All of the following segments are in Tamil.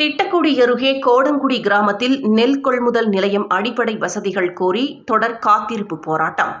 திட்டக்குடி அருகே கோடங்குடி கிராமத்தில் நெல் கொள்முதல் நிலையம் அடிப்படை வசதிகள் கோரி தொடர் காத்திருப்பு போராட்டம்.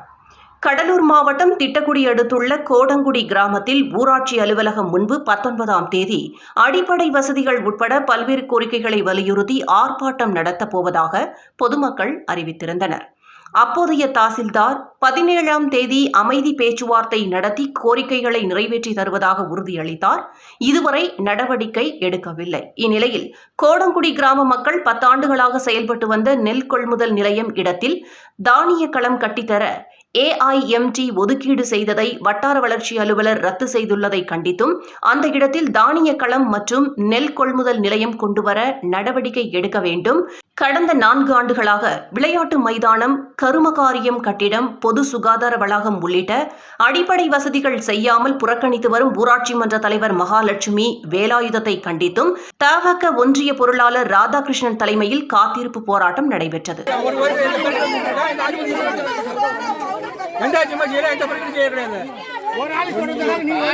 கடலூர் மாவட்டம் திட்டக்குடி அடுத்துள்ள கோடங்குடி கிராமத்தில் ஊராட்சி அலுவலகம் முன்பு பத்தொன்பதாம் தேதி அடிப்படை வசதிகள் உட்பட பல்வேறு கோரிக்கைகளை வலியுறுத்தி ஆர்ப்பாட்டம் நடத்தப் போவதாக பொதுமக்கள் அறிவித்திருந்தனர். அப்போதைய தாசில்தார் பதினேழாம் தேதி அமைதி பேச்சுவார்த்தை நடத்தி கோரிக்கைகளை நிறைவேற்றி தருவதாக உறுதியளித்தார். இதுவரை நடவடிக்கை எடுக்கவில்லை. இந்நிலையில் கோடங்குடி கிராம மக்கள் பத்தாண்டுகளாக செயல்பட்டு வந்த நெல் கொள்முதல் நிலையம் இடத்தில் தானிய களம் கட்டித்தர ஏஐஎம்டி ஒதுக்கீடு செய்ததை வட்டார வளர்ச்சி அலுவலர் ரத்து செய்துள்ளதை கண்டித்தும் அந்த இடத்தில் தானிய களம் மற்றும் நெல் கொள்முதல் நிலையம் கொண்டுவர நடவடிக்கை எடுக்க வேண்டும். கடந்த நான்கு ஆண்டுகளாக விளையாட்டு மைதானம் கருமகாரியம் கட்டிடம் பொது சுகாதார வளாகம் உள்ளிட்ட அடிப்படை வசதிகள் செய்யாமல் புறக்கணித்து வரும் ஊராட்சி மன்ற தலைவர் மகாலட்சுமி வேலாயுதத்தை கண்டித்தும் தவக ஒன்றிய பொருளாளர் ராதாகிருஷ்ணன் தலைமையில் காத்திருப்பு போராட்டம் நடைபெற்றது. ரெண்டாயிரத்தி ஐம்பது ஏழு எந்த பிரச்சனை செய்ய கிடையாது ஒரு ஆள் கொடுத்தா நீங்க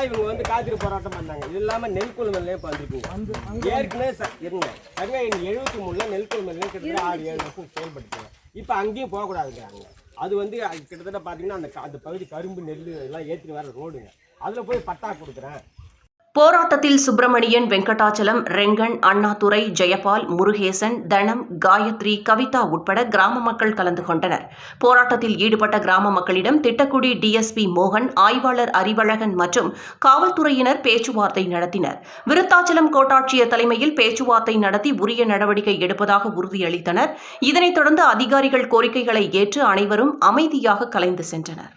இவங்க வந்து காத்திரி போராட்டம் பண்ணாங்க இது இல்லாம நெல் கொள்முதலே வந்துருக்குங்க ஏற்கனவே ச- இருங்க சரிங்க எழுபத்தி மூணுல நெல் கொள்முதலே கிட்டத்தட்ட ஆறு ஏழு வருஷம் செயல்படுத்துங்க இப்போ அங்கேயும் போகக்கூடாதுங்கிறாங்க அது வந்து அது கிட்டத்தட்ட பார்த்தீங்கன்னா அந்த அந்த பகுதி கரும்பு நெல் எல்லாம் ஏற்றிட்டு வர ரோடுங்க அதில் போய் பட்டா கொடுக்குறேன் போராட்டத்தில் சுப்பிரமணியன் வெங்கடாச்சலம் ரெங்கன் அண்ணாதுரை ஜெயபால் முருகேசன் தனம் காயத்ரி கவிதா உட்பட கிராம மக்கள் கலந்து கொண்டனர். போராட்டத்தில் ஈடுபட்ட கிராம மக்களிடம் திட்டக்குடி டிஎஸ்பி மோகன் ஆய்வாளர் அறிவழகன் மற்றும் காவல்துறையினர் பேச்சுவார்த்தை நடத்தினர். விருத்தாச்சலம் கோட்டாட்சியர் தலைமையில் பேச்சுவார்த்தை நடத்தி உரிய நடவடிக்கை எடுப்பதாக உறுதியளித்தனர். இதனைத் தொடர்ந்து அதிகாரிகள் கோரிக்கைகளை ஏற்று அனைவரும் அமைதியாக கலைந்து சென்றனர்.